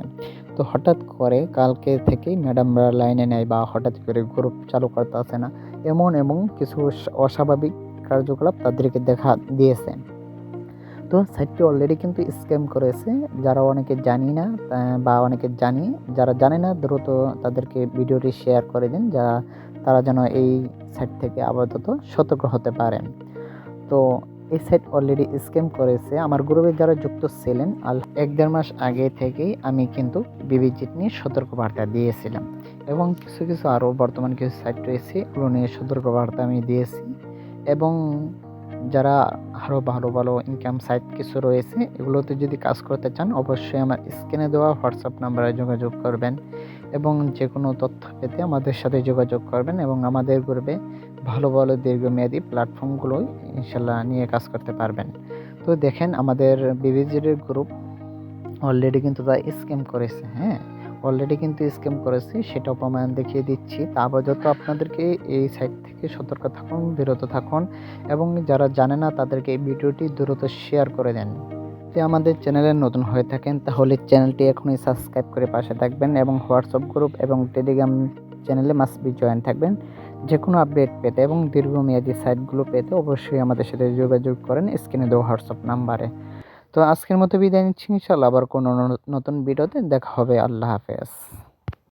গেছে তো হঠাৎ করে কালকে থেকেই ম্যাডামরা লাইনে নেয় বা হঠাৎ করে গ্রুপ চালু করতে আসে না। এমন এবং কিছু অস্বাভাবিক কার্যকলাপ তাদেরকে দেখা দিয়েছে তো সাইটটি অলরেডি কিন্তু স্ক্যাম করেছে। যারা অনেকে জানি না বা অনেকে জানি, যারা জানে না, দ্রুত তাদেরকে ভিডিওটি শেয়ার করে দিন। যা তারা যেন এই সাইট থেকে আপাতত সতর্ক হতে পারেন। তো এই সাইট অলরেডি স্ক্যাম করেছে। আমার গ্রুপে যারা যুক্ত ছিলেন, আল এক দেড় মাস আগে থেকেই আমি কিন্তু বিবিজিট নিয়ে সতর্কবার্তা দিয়েছিলাম। এবং কিছু কিছু আরও বর্তমান কিছু সাইট রয়েছে এগুলো নিয়ে সতর্কবার্তা আমি দিয়েছি। এবং যারা আরও ভালো ভালো ইনকাম সাইট কিছু রয়েছে, এগুলোতে যদি কাজ করতে চান, অবশ্যই আমার স্ক্রিনে দেওয়া হোয়াটসঅ্যাপ নাম্বারে যোগাযোগ করবেন। এবং যে কোনো তথ্য পেতে আমাদের সাথে যোগাযোগ করবেন এবং আমাদের গ্রুপে ভালো ভালো দীর্ঘমেয়াদী প্ল্যাটফর্মগুলোই ইনশাল্লাহ নিয়ে কাজ করতে পারবেন। তো দেখেন আমাদের বিবিজির গ্রুপ অলরেডি কিন্তু তারা স্ক্যাম করেছে হ্যাঁ? অলরেডি কিন্তু স্ক্যাম করেছে, সেটা প্রমাণ দেখিয়ে দিচ্ছি। তা আপাতত আপনাদেরকে এই সাইট থেকে সতর্ক থাকুন, বিরত থাকুন এবং যারা জানে না তাদেরকে এই ভিডিওটি দ্রুত শেয়ার করে দেন। যদি আমাদের চ্যানেলে নতুন হয়ে থাকেন, তাহলে চ্যানেলটি এখনই সাবস্ক্রাইব করে পাশে থাকবেন এবং হোয়াটসঅ্যাপ গ্রুপ এবং টেলিগ্রাম চ্যানেলে মাস্ট বি জয়েন থাকবেন। যে কোনো আপডেট পেতে এবং দীর্ঘমেয়াদী সাইটগুলো পেতে অবশ্যই আমাদের সাথে যোগাযোগ করেন স্ক্রিনে দেওয়া হোয়াটসঅ্যাপ নাম্বারে। তো আজকের মতো বিদায় নিচ্ছি ইনশাল্লাহ আবার কোনো নতুন ভিডিওতে দেখা হবে। আল্লাহ হাফেজ।